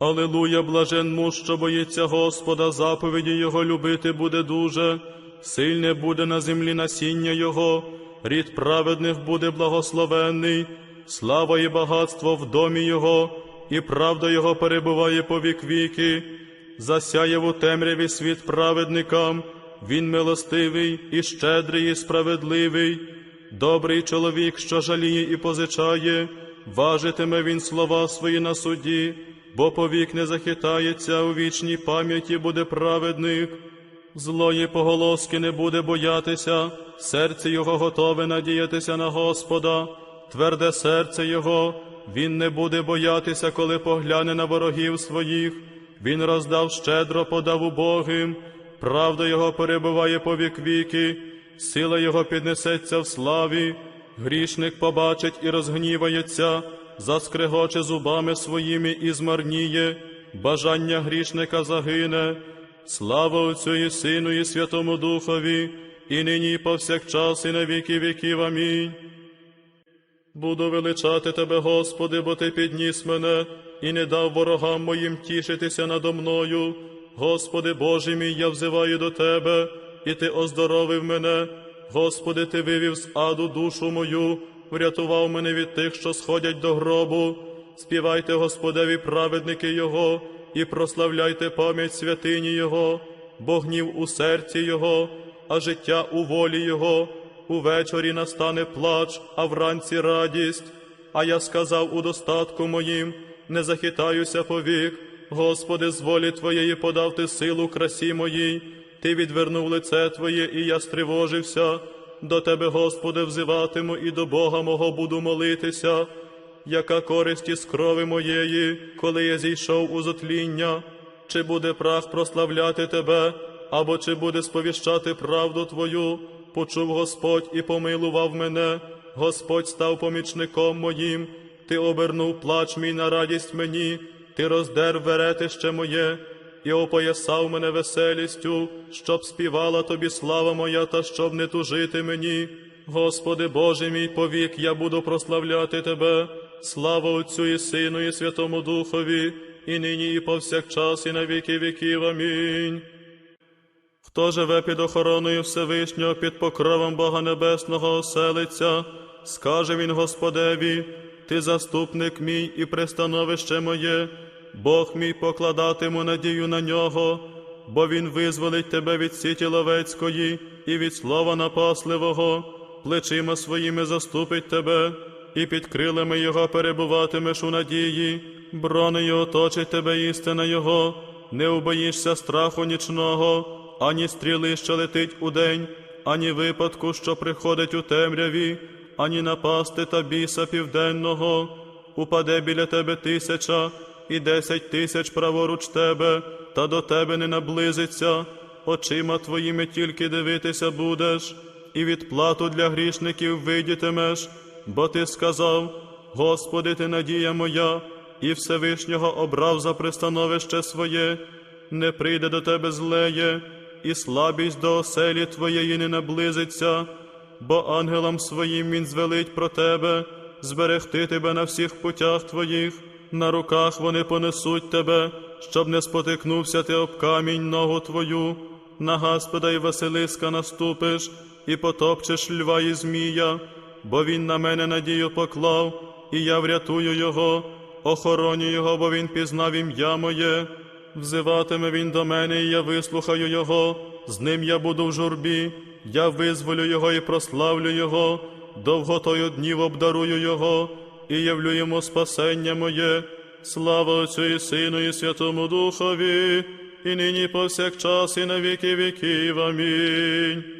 Алилуя, блажен муж, що боїться Господа, заповіді Його любити буде дуже, сильне буде на землі насіння Його, рід праведних буде благословенний, слава і багатство в домі Його, і правда Його перебуває по вік віки, засяє у темряві світ праведникам, він милостивий і щедрий, і справедливий, добрий чоловік, що жаліє і позичає, важитиме він слова свої на суді, бо повік не захитається, у вічній пам'яті буде праведник. Злої поголоски не буде боятися, серце його готове надіятися на Господа, тверде серце його, він не буде боятися, коли погляне на ворогів своїх. Він роздав щедро, подав убогим, правда його перебуває по вік віки, сила його піднесеться в славі, грішник побачить і розгнівається, заскрегоче зубами своїми і змарніє, бажання грішника загине. Слава Отцю і Сину, і Святому Духові, і нині, і повсякчас, і на віки віків. Амінь. Буду величати Тебе, Господи, бо Ти підніс мене і не дав ворогам моїм тішитися надо мною. Господи Боже мій, я взиваю до Тебе, і Ти оздоровив мене. Господи, Ти вивів з аду душу мою, врятував мене від тих, що сходять до гробу. Співайте Господеві праведники Його, і прославляйте пам'ять святині Його, бо гнів у серці Його, а життя у волі Його. Увечері настане плач, а вранці радість. А я сказав у достатку моїм, не захитаюся повік. Господи, з волі Твоєї подав ти силу красі моїй. Ти відвернув лице Твоє, і я стривожився. До Тебе, Господи, взиватиму, і до Бога мого буду молитися. Яка користь із крови моєї, коли я зійшов у зотління? Чи буде прах прославляти Тебе, або чи буде сповіщати правду Твою? Почув Господь і помилував мене, Господь став помічником моїм, Ти обернув плач мій на радість мені, Ти роздер веретище моє, і опоясав мене веселістю, щоб співала тобі слава моя, та щоб не тужити мені. Господи Боже мій, повік, я буду прославляти Тебе, слава Отцю і Сину, і Святому Духові, і нині, і повсякчас, і на віки віків. Амінь. Хто живе під охороною Всевишнього, під покровом Бога Небесного оселиться, скаже він Господеві, Ти заступник мій і пристановище моє, Бог мій покладатиму надію на нього, бо Він визволить тебе від сіті ловецької і від слова напасливого, плечима своїми заступить тебе, і під крилами Його перебуватимеш у надії, бронею оточить тебе істина Його, не убоїшся страху нічного ані стріли, що летить удень, ані випадку, що приходить у темряві, ані напасти та біса південного, упаде біля тебе тисяча і десять тисяч праворуч тебе, та до тебе не наблизиться, очима твоїми тільки дивитися будеш, і відплату для грішників видітимеш, бо ти сказав, Господи, ти надія моя, і Всевишнього обрав за пристановище своє, не прийде до тебе злеє, і слабість до оселі твоєї не наблизиться, бо ангелам своїм він звелить про тебе, зберегти тебе на всіх путях твоїх, на руках вони понесуть тебе, щоб не спотикнувся ти об камінь ногу твою, на Господа і Василиска наступиш, і потопчеш льва і змія, бо він на мене надію поклав, і я врятую його, охороню його, бо він пізнав ім'я моє. Взиватиме він до мене, і я вислухаю його, з ним я буду в журбі, я визволю його і прославлю його, довготою днів обдарую його, і явлю йому спасення моє. Слава Отцю і Сину, і Святому Духові, і нині повсякчас, і на віки віків. Амінь.